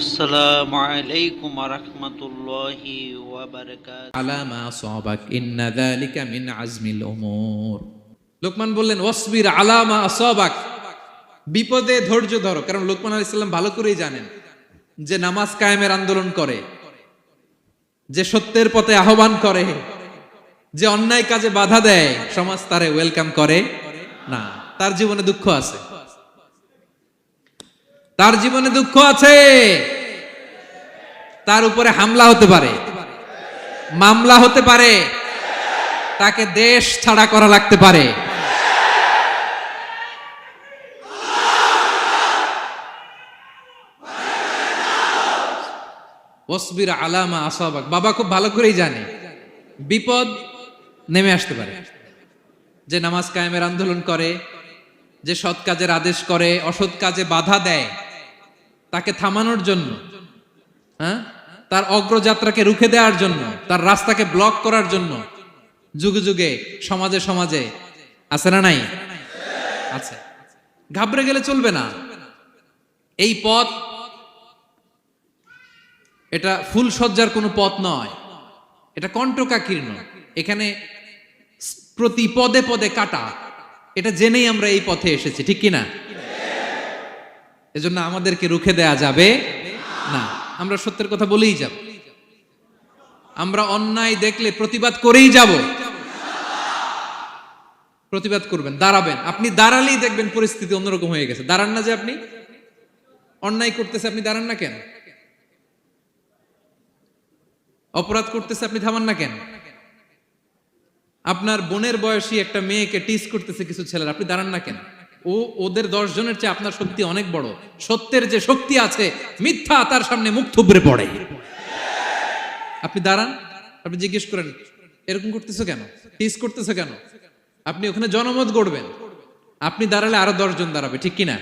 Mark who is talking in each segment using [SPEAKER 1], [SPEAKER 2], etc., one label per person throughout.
[SPEAKER 1] আসসালামু আলাইকুম ওয়া রাহমাতুল্লাহি
[SPEAKER 2] ওয়া বারাকাতুহু। আলা মা যালিকা মিন আজমিল উমুর। লোকমান বললেন, ওয়াসবির আলা মা আসাবাক বিপদে ধৈর্য ধরো, কারণ লোকমান আলাইহিস সালাম ভালো করেই জানেন যে নামাজ কায়েমের আন্দোলন করে, যে সত্যের পথে আহ্বান করে, যে অন্যায় কাজে বাধা দেয়, সমাজ তারে ওয়েলকাম করে না। তার জীবনে দুঃখ আছে। তার জীবনে দুঃখ আছে। তার উপরে হামলা হতে পারে। মামলা হতে পারে। তাকে দেশ ছাড়া করা লাগতে পারে। আলামা আসাবাক। বাবা খুব ভালো করেই জানে। বিপদ নেমে আসতে পারে। যে নামাজ কায়েমের আন্দোলন করে, যে সৎ কাজের আদেশ করে, অসৎ কাজে বাধা দেয় তাকে থামানোর জন্য হ্যাঁ? তার অগ্রযাত্রাকে রুখে দেওয়ার জন্য, তার রাস্তাকে ব্লক করার জন্য, যুগে যুগে, সমাজে সমাজে, আছে না নাই? আছে। ঘাবড়ে গেলে চলবে না। এই পথ, এটা ফুল সজ্জার কোনো পথ নয়। এটা কণ্টকাকীর্ণ। এখানে প্রতি পদে পদে কাটা। এটা জেনেই আমরা এই পথে এসেছি, ঠিক কিনা? এজন্য আমাদেরকে রুখে দেয়া যাবে না। আমরা সত্যের কথা বলেই যাব। আমরা অন্যায় দেখলে প্রতিবাদ করেই যাব। প্রতিবাদ করবেন, দাঁড়াবেন। আপনি দাঁড়ালেই দেখবেন পরিস্থিতি অন্যরকম হয়ে গেছে। দাঁড়ান না যে আপনি? অন্যায় করতেছে, আপনি দাঁড়ান না কেন? অপরাধ করতেছে, আপনি থামান না কেন? আপনার বোনের বয়সী একটা মেয়েকে টিস করতেছে কিছু ছেলেরা, আপনি দাঁড়ান না কেন? ও, ওদের জনের চেয়ে আপনার শক্তি অনেক বড়। সত্যের যে শক্তি আছে, মিথ্যা তার সামনে মুখ থুবড়ে পড়ে। আপনি দাঁড়ান, আপনি জিজ্ঞেস করেন, এরকম করতেছো কেন? টিস করতেছো কেন? আপনি ওখানে জনমত গড়বেন। আপনি দাঁড়ালে আরও দশজন দাঁড়াবে, ঠিক কিনা?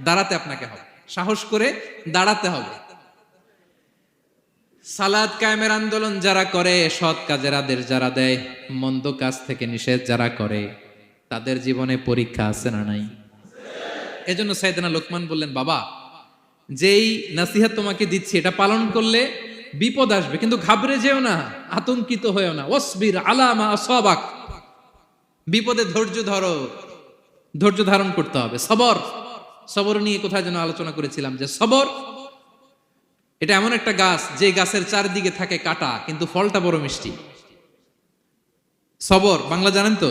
[SPEAKER 2] দাঁড়াতে আপনাকে হবে। সাহস করে দাঁড়াতে হবে। সালাদ কায়েমের আন্দোলন যারা করে, সৎ কাজের আদেশ যারা দেয়, মন্দ কাজ থেকে নিষেধ যারা করে তাদের জীবনে পরীক্ষা আছে না নাই? এজন্য সাইদানা লোকমান বললেন, বাবা, যেই নাসিহাত তোমাকে দিচ্ছি, এটা পালন করলে বিপদ আসবে, কিন্তু ঘাবড়ে যেও না, আতঙ্কিত হয়েও না। ওসবির আলামা সবাক বিপদে ধৈর্য ধরো, ধৈর্য ধারণ করতে হবে। সবর সবর নিয়ে কোথায় যেন আলোচনা করেছিলাম যে সবর, এটা এমন একটা গাছ, যে গাছের চারদিকে থাকে কাটা, কিন্তু ফলটা বড় মিষ্টি। সবর, বাংলা জানেন তো?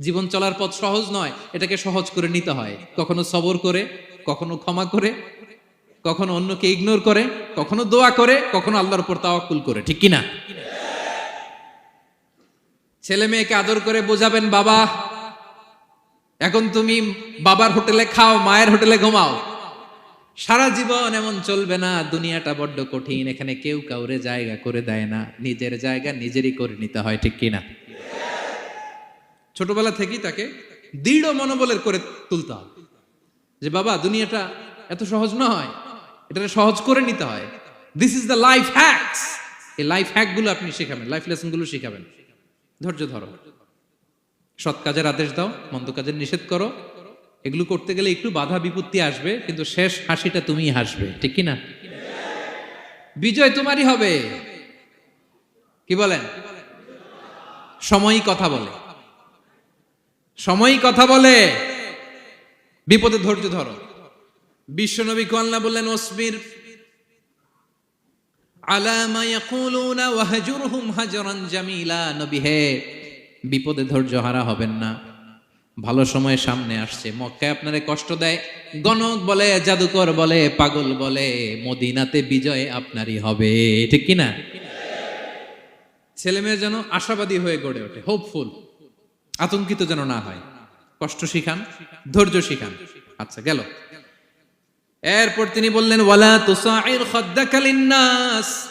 [SPEAKER 2] জীবন চলার পথ সহজ নয়, এটাকে সহজ করে নিতে হয়। কখনো সবর করে, কখনো ক্ষমা করে, কখনো অন্যকে ইগনোর করে, কখনো দোয়া করে, কখনো আল্লাহর উপর তাওয়াক্কুল করে। ঠিক কিনা? ছেলে মেয়েকে আদর করে বোঝাবেন, বাবা, এখন তুমি বাবার হোটেলে খাও, মায়ের হোটেলে ঘুমাও। সারা জীবন এমন চলবে না, দুনিয়াটা বড্ড কঠিন, এখানে কেউ কাউরে জায়গা করে দেয় না। নিজের জায়গা নিজেরই করে নিতে হয়, ঠিক কিনা? ছোটবেলা থেকেই তাকে দৃঢ় মনোবলের করে তুলতে হবে যে বাবা, দুনিয়াটা এত সহজ নয় এটা সহজ করে নিতে হয়। This is the life hacks এই লাইফ হ্যাকগুলো আপনি শেখাবেন লাইফ লেসনগুলো শেখাবেন। ধৈর্য ধরো। সৎ কাজের আদেশ দাও, মন্দ কাজের নিষেধ করো। এগুলো করতে গেলে একটু বাধা বিপত্তি আসবে, কিন্তু শেষ হাসিটা তুমি হাসবে, ঠিক কি না বিজয় তোমারই হবে। কি বলেন? সময়ই কথা বলে। সময়ই কথা বলে। বিপদে ধৈর্য ধরো। বিশ্বনবী কোয়াল্লা বললেন, ওসবির বিপদে ধৈর্য হারা হবেন না। ভালো সময় সামনে আসছে। মক্কায় আপনারে কষ্ট দেয়? গণক বলে, জাদুকর বলে, পাগল বলে, মদিনাতে বিজয় আপনারই হবে। ঠিক কি না ছেলে মেয়ে যেন আশাবাদী হয়ে গড়ে ওঠে, হোপফুল। আতঙ্কিত যেন না হয়। কষ্ট শিখান, ধৈর্য শিখান। আচ্ছা গেল। এরপর তিনি বললেন, ওয়ালা তুসাইর লিন্নাস।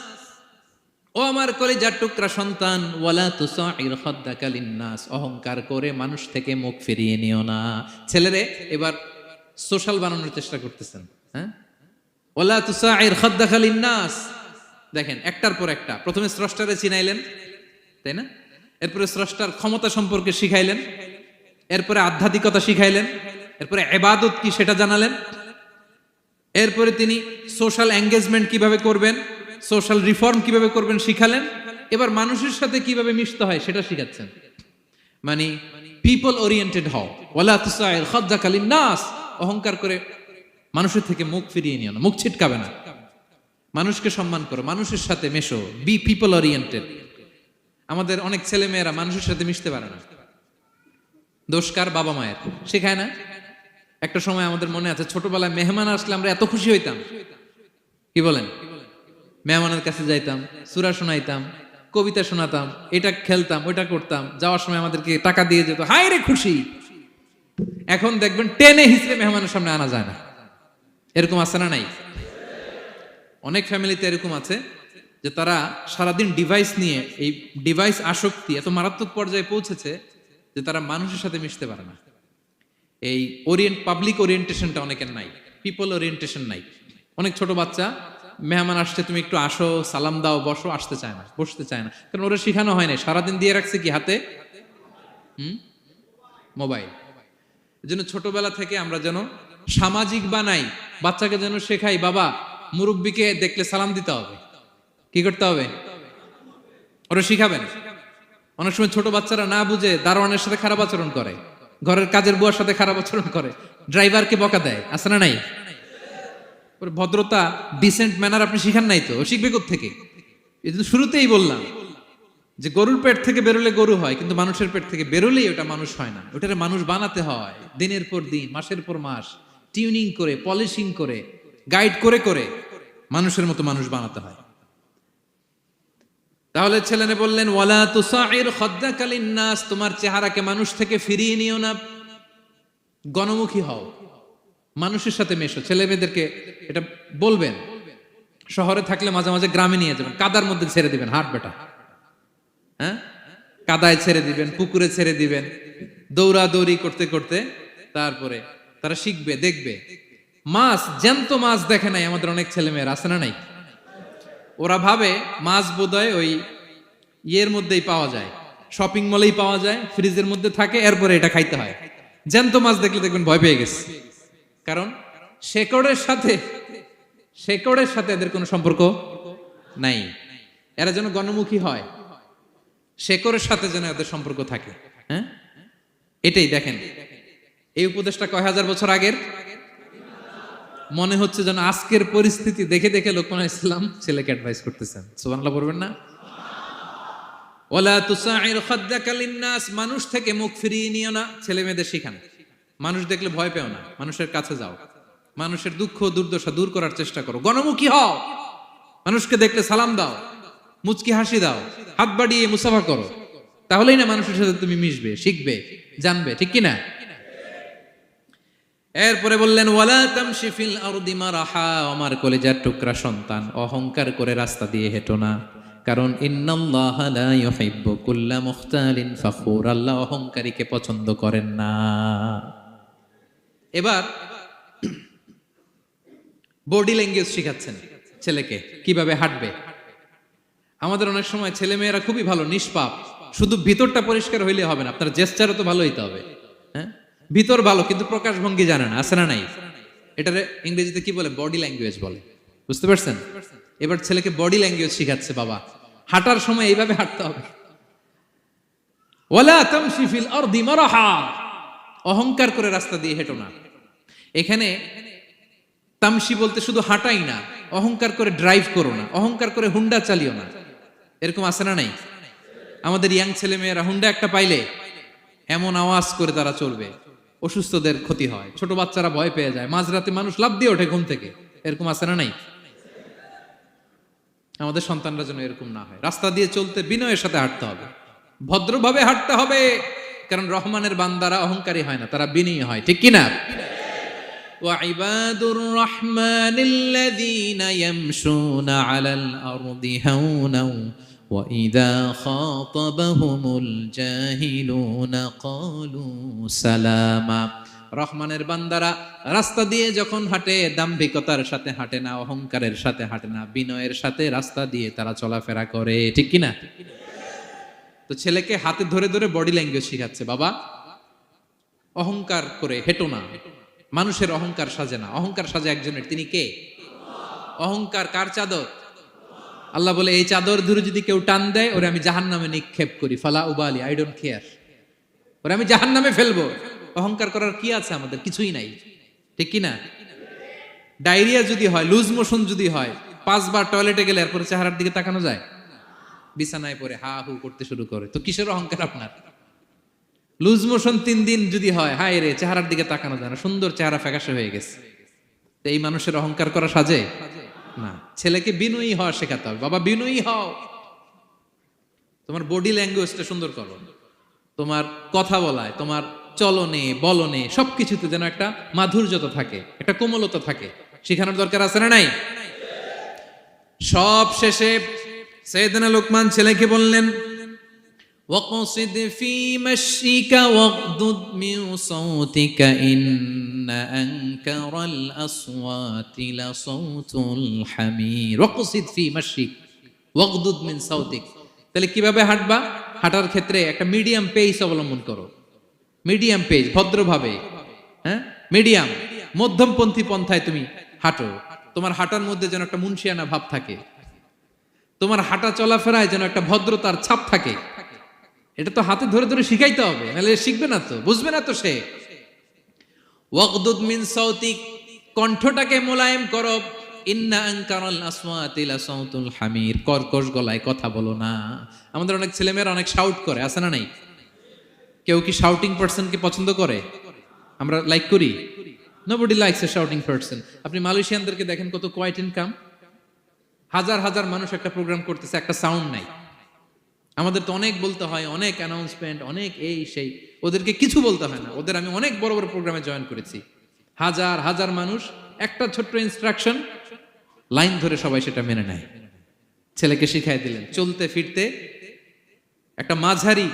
[SPEAKER 2] ও আমার কলিজার টুকরা সন্তান, ওয়ালা তুসাইর খাদ্দাকা লিন্নাস। অহংকার করে মানুষ থেকে মুখ ফিরিয়ে নিও না। ছেলেরে, এবার সোশ্যাল বানানোর চেষ্টা করতেছেন হ্যাঁ? ওয়ালা তুসাইর খাদ্দাকা লিন্নাস। দেখেন, একটার পর একটা। প্রথমে স্রষ্টারে চিনাইলেন, তাই না? এরপরে স্রষ্টার ক্ষমতা সম্পর্কে শিখাইলেন, এরপরে আধ্যাত্মিকতা শিখাইলেন, এরপরে এবাদত কি সেটা জানালেন, এরপরে তিনি সোশ্যাল এঙ্গেজমেন্ট কীভাবে করবেন সোশ্যাল রিফর্ম কীভাবে করবেন শিখালেন, এবার মানুষের সাথে কীভাবে মিশতে হয় সেটা শিখাচ্ছেন। মানে পিপল ওরিয়েন্টেড হও। খাদ্দাকালিন নাস অহংকার করে মানুষের থেকে মুখ ফিরিয়ে নিও না, মুখ ছিটকাবে না। মানুষকে সম্মান করো, মানুষের সাথে মেশো বি পিপল ওরিয়েন্টেড আমাদের অনেক ছেলে মেয়েরা মানুষের সাথে মিশতে পারে না। দোষকার বাবা মায়ের। শেখায় না? একটা সময় আমাদের মনে আছে, ছোটবেলায় মেহমান আসলে আমরা এত খুশি হইতাম। কি বলেন? মেহমানের কাছে যাইতাম, সুরা শোনাইতাম, কবিতা শোনাতাম, এটা খেলতাম, ওইটা করতাম। যাওয়ার সময় আমাদেরকে টাকা দিয়ে যেত হাই রে খুশি! এখন দেখবেন টেনে হিসেবে মেহমানের সামনে আনা যায় না। এরকম আছে না নাই? অনেক ফ্যামিলিতে এরকম আছে। যে তারা সারাদিন ডিভাইস নিয়ে এই ডিভাইস আসক্তি এত মারাত্মক পর্যায়ে পৌঁছেছে যে তারা মানুষের সাথে মিশতে পারে না। এই ওরিয়েন্ট পাবলিক ওরিয়েন্টেশনটা অনেকের নাই পিপল ওরিয়েন্টেশন নাই। অনেক ছোট বাচ্চা, মেহমান আসছে, তুমি একটু আসো, সালাম দাও, বসো, আসতে চায় না, বসতে চায় না। কারণ ওরা শেখানো হয় না সারাদিন দিয়ে রাখছে কি, হাতে? হুম? মোবাইল। এজন্য ছোটবেলা থেকে আমরা যেন সামাজিক বানাই, বাচ্চাকে যেন শেখাই, বাবা, মুরব্বীকে দেখলে সালাম দিতে হবে। কি করতে হবে? ওরা শিখাবেন। অনেক সময় ছোট বাচ্চারা না বুঝে দারোয়ানের সাথে খারাপ আচরণ করে, ঘরের কাজের বুয়ার সাথে খারাপ আচরণ করে, ড্রাইভারকে বকা দেয়, আছে না নাই? ভদ্রতা ডিসেন্ট ম্যানার আপনি শিখান নাই তো শিখবে থেকে এই শুরুতেই বললাম যে গরুর পেট থেকে বেরোলে গরু হয়, কিন্তু মানুষের পেট থেকে বেরোলেই ওটা মানুষ হয় না। ওটারে মানুষ বানাতে হয়, দিনের পর দিন, মাসের পর মাস টিউনিং করে পলিশিং করে গাইড করে করে মানুষের মতো মানুষ বানাতে হয়। তাহলে ছেলেনে বললেন, ওয়ালা তুসাইর খদ্দাকালিন নাস তোমার চেহারাকে মানুষ থেকে ফিরিয়ে নিও না। গণমুখী হও। মানুষের সাথে মেশো। ছেলে মেয়েদেরকে এটা বলবেন। শহরে থাকলে মাঝে মাঝে গ্রামে নিয়ে যাবেন। কাদার মধ্যে ছেড়ে দিবেন। হাট বেটা। হ্যাঁ? কাদায় ছেড়ে দিবেন, পুকুরে ছেড়ে দিবেন। দৌড়াদৌড়ি করতে করতে তারপরে তারা শিখবে, দেখবে। মাছ, জ্যান্ত মাছ দেখে নাই আমাদের অনেক ছেলে মেয়েরা, আছে না নাই? ওরা ভাবে মাছ বোধহয় ওই ইয়ের মধ্যেই পাওয়া যায়। শপিং মলেই পাওয়া যায় ফ্রিজের মধ্যে থাকে, এরপরে এটা খাইতে হয়। জ্যান্ত মাছ দেখলে দেখবেন ভয় পেয়ে গেছে। কারণ শেকড়ের সাথে শেকড়ের সাথে এদের কোনো সম্পর্ক নাই। এরা যেন গণমুখী হয়। শেকড়ের সাথে যেন এদের সম্পর্ক থাকে। হ্যাঁ? এটাই দেখেন। এই উপদেশটা কয় হাজার বছর আগের? মনে হচ্ছে যেন আজকের পরিস্থিতি দেখে দেখে লোকমান ইসলাম ছেলেকে অ্যাডভাইস করতেছেন। সুবহানাল্লাহ বলবেন না? ওলা তুসাইর খাদ্দাকা লিন্নাস, মানুষ থেকে মুখ ফিরিয়ে নিও না, ছেলে মেয়েদের শিখান। মানুষ দেখলে ভয় পেও না, মানুষের কাছে যাও। মানুষের দুঃখ দুর্দশা দূর করার চেষ্টা করো। গণমুখী হও। মানুষকে দেখলে সালাম দাও, মুচকি হাসি দাও, হাত বাড়িয়ে মুসাফা করো। তাহলেই না মানুষের সাথে তুমি মিশবে, শিখবে, জানবে, ঠিক কি না এরপরে বললেন, ওয়ালা তামশি ফিল আরদি মারাহা আমার কলেজার টুকরা সন্তান, অহংকার করে রাস্তা দিয়ে হেঁটো না। কারণ, ইন্নাল্লাহ কুল্লা আল্লাহ অহংকারীকে পছন্দ করেন না। এবার বডি ল্যাঙ্গুয়েজ শিখাচ্ছেন ছেলেকে, কীভাবে হাঁটবে। আমাদের অনেক সময় ছেলে মেয়েরা খুবই ভালো, নিষ্পাপ। শুধু ভিতরটা পরিষ্কার হইলে হবে না, আপনার জেস্টারও তো ভালো হইতে হবে। ভিতর ভালো, কিন্তু প্রকাশ ভঙ্গি জানে না, আছে না নাই? এটার ইংরেজিতে কি বলে? বডি ল্যাঙ্গুয়েজ বলে। বুঝতে পারছেন? এবার ছেলেকে বডি ল্যাঙ্গুয়েজ শিখাচ্ছে বাবা। হাঁটার সময় এইভাবে হাঁটতে হবে। মারাহা। অহংকার করে রাস্তা দিয়ে হেঁটো না। এখানে তামসি বলতে শুধু হাঁটাই না, অহংকার করে ড্রাইভ করো না, অহংকার করে হুন্ডা চালিও না। এরকম আছে না নাই? আমাদের ইয়াং ছেলে মেয়েরা হুন্ডা একটা পাইলে এমন আওয়াজ করে তারা চলবে। অসুস্থদের ক্ষতি হয় ছোট বাচ্চারা ভয় পেয়ে যায় মাঝরাতে মানুষ লাভ দিয়ে ওঠে ঘুম থেকে এরকম আছে না নাই আমাদের সন্তানরা যেন এরকম না হয় রাস্তা দিয়ে চলতে বিনয়ের সাথে হাঁটতে হবে ভদ্রভাবে হাঁটতে হবে কারণ রহমানের বান্দারা অহংকারী হয় না তারা বিনয়ী হয় ঠিক কিনা وعباد الرحمن الذين يمشون على الأرض هونا وإذا خاطبهم الجاهلون قالوا سلاما রহমানের বান্দারা রাস্তা দিয়ে যখন হাঁটে দাম্ভিকতার সাথে হাঁটে না অহংকারের সাথে হাঁটে না বিনয়ের সাথে রাস্তা দিয়ে তারা চলাফেরা করে ঠিক কিনা তো ছেলেকে হাতে ধরে ধরে বডি ল্যাঙ্গুয়েজ শিখাচ্ছে বাবা অহংকার করে হেঁটো না মানুষের অহংকার সাজে না অহংকার সাজে একজনের তিনি কে অহংকার কার চাদর আল্লাহ বলে, এই চাদর ধরে যদি কেউ টান দেয়, ওরে আমি জাহান নামে নিক্ষেপ করি। ফালা উবালি আই ডোন্ট কেয়ার ওরে আমি জাহান নামে ফেলব। অহংকার করার কি আছে আমাদের? কিছুই নাই। ঠিক কি না ডায়রিয়া যদি হয়, লুজ মোশন যদি হয়, পাঁচবার টয়লেটে গেলে এরপরে চেহারার দিকে তাকানো যায়? বিছানায় পরে হা হু করতে শুরু করে। তো কিসের অহংকার আপনার? লুজ মোশন তিন দিন যদি হয়, হায় রে, চেহারার দিকে তাকানো যায় না। সুন্দর চেহারা ফ্যাকাশে হয়ে গেছে। এই মানুষের অহংকার করা সাজে? না। ছেলেকে বিনয়ী হওয়া শেখাতে হবে। বাবা, বিনয়ী হও। তোমার বডি ল্যাঙ্গুয়েজটা সুন্দর করো। তোমার কথা বলায়, তোমার চলনে, বলনে সবকিছুতে যেন একটা মাধুর্যতা থাকে, একটা কোমলতা থাকে। শেখানোর দরকার আছে না নাই? সব শেষে সৈয়দনা লোকমান ছেলেকে বললেন وقصد في مشيك واغضض من صوتك إن أنكر الأصوات لصوت الحمير وقصد في مشيك واغضض من صوتك তাহলে কিভাবে হাঁটবা হাঁটার ক্ষেত্রে একটা মিডিয়াম পেস অবলম্বন করো মিডিয়াম পেজ ভদ্রভাবে হ্যাঁ মিডিয়াম মধ্যমপন্থী পন্থায় তুমি হাঁটো তোমার হাঁটার মধ্যে যেন একটা মুন্সিয়ানা ভাব থাকে তোমার হাঁটা চলাফেরায় যেন একটা ভদ্রতার ছাপ থাকে এটা তো হাতে ধরে ধরে শিখাইতে হবে, নাহলে শিখবে না তো, বুঝবে না তো সে। ওয়াকদুদ মিন সৌতিক কণ্ঠটাকে মোলায়েম করো। ইন্না আনকারাল আসওয়াতি লাসাউতুল হামির, কর্কশ গলায় কথা বলো না। আমাদের অনেক ছেলেমেয়েরা অনেক শাউট করে, আছে না নাই? কেউ কি শাউটিং পার্সনকে পছন্দ করে? আমরা লাইক করি? Nobody likes a shouting person আপনি মালয়েশিয়ানদেরকে দেখেন কত কোয়াইট ইনকাম হাজার হাজার মানুষ একটা প্রোগ্রাম করতেছে, একটা সাউন্ড নাই। আমাদের তো অনেক বলতে হয়, অনেক অ্যানাউন্সমেন্ট অনেক এই সেই। ওদেরকে কিছু বলতে হয় না। ওদের আমি অনেক বড় বড় প্রোগ্রামে জয়েন করেছি। হাজার হাজার মানুষ, একটা ছোট্ট ইনস্ট্রাকশন লাইন ধরে সবাই সেটা মেনে নেয়। ছেলেকে শিখাই দিলেন, চলতে ফিরতে একটা মাঝারি,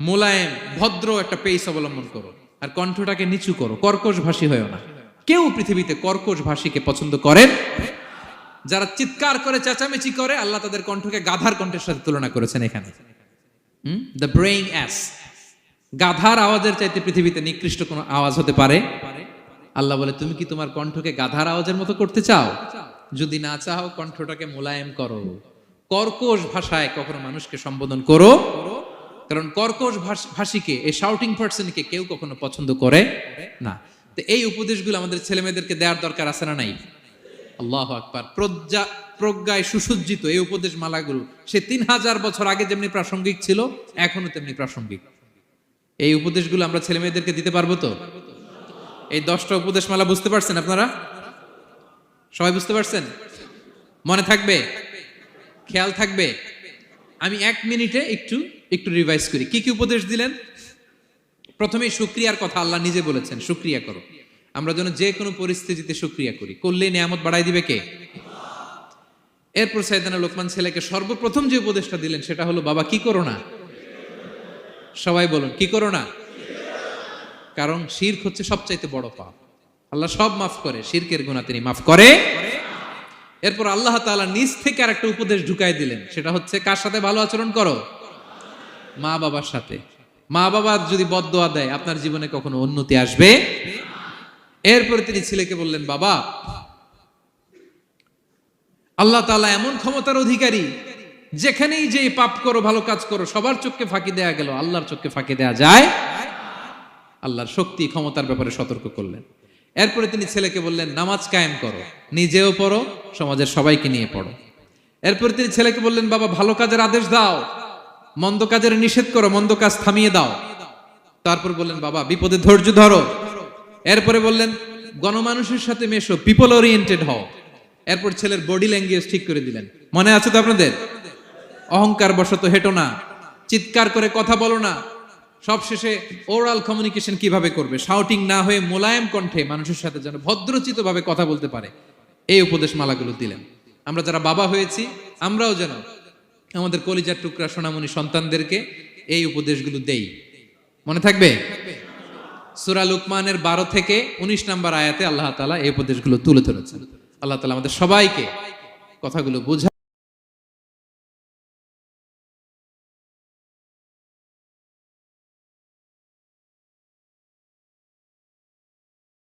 [SPEAKER 2] মোলায়েম, ভদ্র একটা পেস অবলম্বন করো। আর কণ্ঠটাকে নিচু করো কর্কশ ভাষী হয়েও না। কেউ পৃথিবীতে কর্কশ ভাষীকে পছন্দ করেন? যারা চিৎকার করে, চেঁচামেচি করে, আল্লাহ তাদের কণ্ঠকে গাধার কণ্ঠের সাথে তুলনা করেছেন এখানে। দ্য ব্রেইং অ্যাস গাধার আওয়াজের চাইতে পৃথিবীতে নিকৃষ্ট কোনো আওয়াজ হতে পারে? আল্লাহ বলে, তুমি কি তোমার কণ্ঠকে গাধার আওয়াজের মতো করতে চাও? যদি না চাও, কণ্ঠটাকে মোলায়েম করো। কর্কশ ভাষায় কখনো মানুষকে সম্বোধন করো। কারণ কর্কশ ভাষ- ভাষীকে, এই শাউটিং পার্সনকে কেউ কখনো পছন্দ করে না। তো এই উপদেশগুলো আমাদের ছেলে মেয়েদেরকে দেওয়ার দরকার আছে না নাই? আল্লাহ আকবার। প্রজ্ঞা প্রজ্ঞায় সুসজ্জিত এই উপদেশ মালাগুলো সে তিন হাজার বছর আগে যেমনি প্রাসঙ্গিক ছিল এখনও তেমনি প্রাসঙ্গিক। এই উপদেশগুলো আমরা ছেলে মেয়েদেরকে দিতে পারব তো? এই দশটা উপদেশ মালা বুঝতে পারছেন আপনারা? সবাই বুঝতে পারছেন? মনে থাকবে? খেয়াল থাকবে? আমি এক মিনিটে একটু একটু রিভাইজ করি। কি কি উপদেশ দিলেন? প্রথমে সুক্রিয়ার কথা আল্লাহ নিজে বলেছেন সুক্রিয়া করো। আমরা যেন যে কোনো পরিস্থিতিতে সুক্রিয়া করি। করলে নিয়ামত বাড়াই দিবে কে? এরপর সাইদানা লোকমান ছেলেকে সর্বপ্রথম যে উপদেশটা দিলেন সেটা হলো, বাবা, কি করো না? সবাই বলুন, কি করো না? কারণ শির্ক হচ্ছে সবচাইতে বড় পাপ। আল্লাহ সব মাফ করে, শিরকের গুণা তিনি মাফ করে। এরপর আল্লাহ তাআলা নিজ থেকে আর একটা উপদেশ ঢুকাই দিলেন, সেটা হচ্ছে, কার সাথে ভালো আচরণ করো? মা বাবার সাথে। মা বাবা যদি বদদোয়া দেয়, আপনার জীবনে কখনো উন্নতি আসবে? এরপরে তিনি ছেলেকে বললেন, বাবা, আল্লাহ তাআলা এমন ক্ষমতার অধিকারী, যেখানেই যে পাপ করো, ভালো কাজ করো, সবার চোখকে ফাঁকি দেয়া গেল, আল্লাহর চোখকে ফাঁকি দেয়া যায়? আল্লাহর শক্তি ক্ষমতার ব্যাপারে সতর্ক করলেন। এরপরে তিনি ছেলেকে বললেন, নামাজ কায়েম করো, নিজেও পড়ো, সমাজের সবাইকে নিয়ে পড়ো। এরপরে তিনি ছেলেকে বললেন, বাবা, ভালো কাজের আদেশ দাও, মন্দ কাজের নিষেধ করো, মন্দ কাজ থামিয়ে দাও। তারপর বললেন, বাবা, বিপদে ধৈর্য ধরো এরপরে বললেন, গণমানুষের সাথে মেশো পিপল ওরিয়েন্টেড হও। এরপর ছেলের বডি ল্যাঙ্গুয়েজ ঠিক করে দিলেন। মনে আছে তো আপনাদের? অহংকার বশত হেঁটো না, চিৎকার করে কথা বলো না। সবশেষে ওরাল কমিউনিকেশন কীভাবে করবে? শাউটিং না হয়ে মোলায়েম কণ্ঠে মানুষের সাথে যেন ভদ্রচিত ভাবে কথা বলতে পারে। এই উপদেশ মালাগুলো দিলেন। আমরা যারা বাবা হয়েছি, আমরাও যেন আমাদের কলিজার টুকরা সোনামণি সন্তানদেরকে এই উপদেশগুলো দেই। মনে থাকবে? সুরা লুকমানের বারো থেকে উনিশ নাম্বার আয়াতে আল্লাহ তালা এই উপদেশগুলো তুলে ধরেছেন। আল্লাহ তালা আমাদের সবাইকে কথাগুলো বোঝা